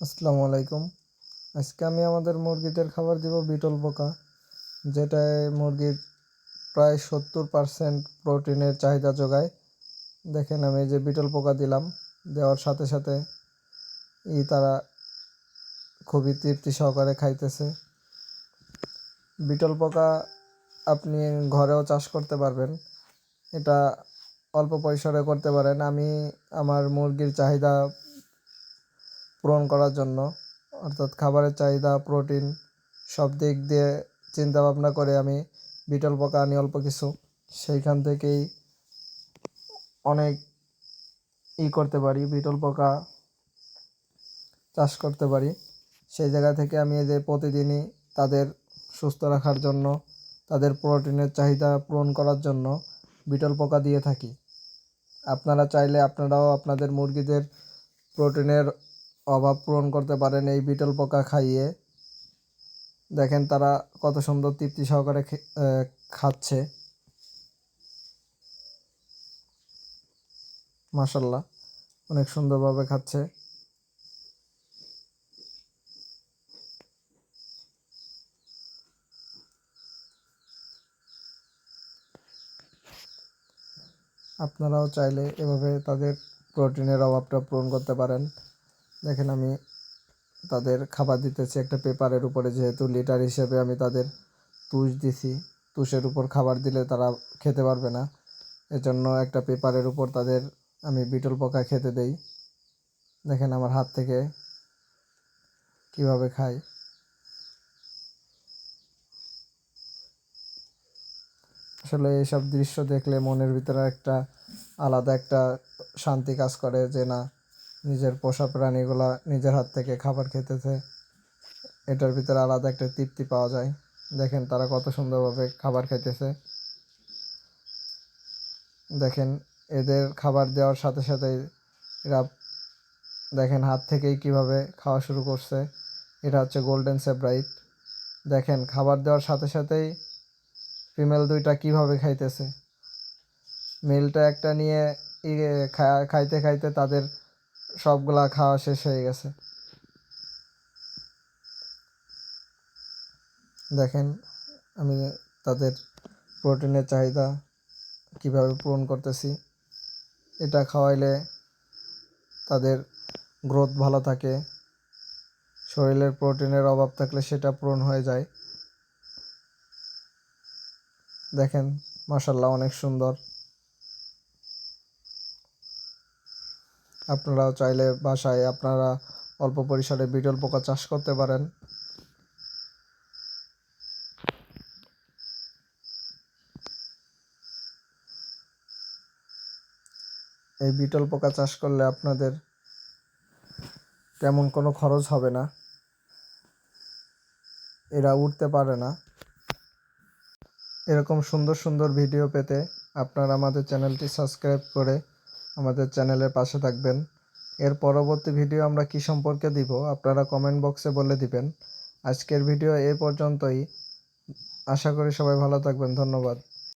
আসসালামু আলাইকুম। আজকে আমি আমাদের মুরগিদের খাবার দিব বিটল পোকা যেটায় মুরগির প্রায় সত্তর পারসেন্ট প্রোটিনের চাহিদা যোগায়। দেখেন আমি যে বিটল পোকা দিলাম, দেওয়ার সাথে সাথে ই তারা খুবই তৃপ্তি সহকারে খাইতেছে। বিটল পোকা আপনি ঘরেও চাষ করতে পারবেন, এটা অল্প পরিসরে করতে পারেন। আমি আমার মুরগির চাহিদা পূরণ করার জন্য, অর্থাৎ খাবারের চাহিদা, প্রোটিন, সব দিক দিয়ে চিন্তা ভাবনা করে আমি বিটল পোকা আনি অল্প কিছু সেইখান থেকেই অনেক ই করতে পারি, বিটল পোকা চাষ করতে পারি। সেই জায়গা থেকে আমি যে প্রতিদিনই তাদের সুস্থ রাখার জন্য, তাদের প্রোটিনের চাহিদা পূরণ করার জন্য বিটল পোকা দিয়ে থাকি। আপনারা চাইলে আপনারাও আপনাদের মুরগিদের প্রোটিনের অভাব পূরণ করতে পারেন এই বিটল পোকা খাইয়ে। দেখেন তারা কত সুন্দর তৃপ্তি সহকারে খাচ্ছে। মাশাল্লাহ, অনেক সুন্দরভাবে খাচ্ছে। আপনারাও চাইলে এভাবে তাদের প্রোটিনের অভাবটা পূরণ করতে পারেন। দেখেন আমি তাদের খাবার দিতেছি একটা পেপারের উপরে, যেহেতু লিটার হিসেবে আমি তাদের তুষ দিছি। তুষের উপর খাবার দিলে তারা খেতে পারবে না। এজন্য একটা পেপারের উপর তাদের আমি বিটল পোকা খেতে দেই। দেখেন আমার হাত থেকে কীভাবে খাই। আসলে এইসব দৃশ্য দেখলে মনের ভিতরে একটা আলাদা একটা শান্তি কাজ করে যে না নিজের পোষা প্রাণীগুলা নিজের হাত থেকে খাবার খেতেছে। এটার ভিতরে আলাদা একটা তৃপ্তি পাওয়া যায়। দেখেন তারা কত সুন্দরভাবে খাবার খাইতেছে। দেখেন এদের খাবার দেওয়ার সাথে সাথে এরা দেখেন হাত থেকেই কীভাবে খাওয়া শুরু করছে। এটা হচ্ছে গোল্ডেন সেব্রাইট দেখেন খাবার দেওয়ার সাথে সাথেই ফিমেল দুইটা কীভাবে খাইতেছে। মেলটা একটা নিয়ে খাইতে খাইতে তাদের সবগুলা খাওয়া শেষ হয়ে গেছে। দেখেন, আমি তাদের প্রোটিনের চাহিদা কীভাবে পূরণ করতেছি। এটা খাওয়াইলে তাদের গ্রোথ ভালো থাকে, শরীরের প্রোটিনের অভাব থাকলে সেটা পূরণ হয়ে যায়। দেখেন মাসাল্লাহ অনেক সুন্দর। আপনারাও চাইলে বাসায় আপনারা অল্প পরিসরে বিটল পোকা চাষ করতে পারেন। এই বিটল পোকা চাষ করলে আপনাদের তেমন কোনো খরচ হবে না। এরা উঠতে পারে না। এরকম সুন্দর সুন্দর ভিডিও পেতে আপনারা আমাদের চ্যানেলটি সাবস্ক্রাইব করে আমাদের চ্যানেলের পাশে থাকবেন। এর পরবর্তী ভিডিও আমরা কি সম্পর্কে দিব, আপনারা কমেন্ট বক্সে বলে দিবেন। আজকের ভিডিও এ পর্যন্তই। আশা করি সবাই ভালো থাকবেন। ধন্যবাদ।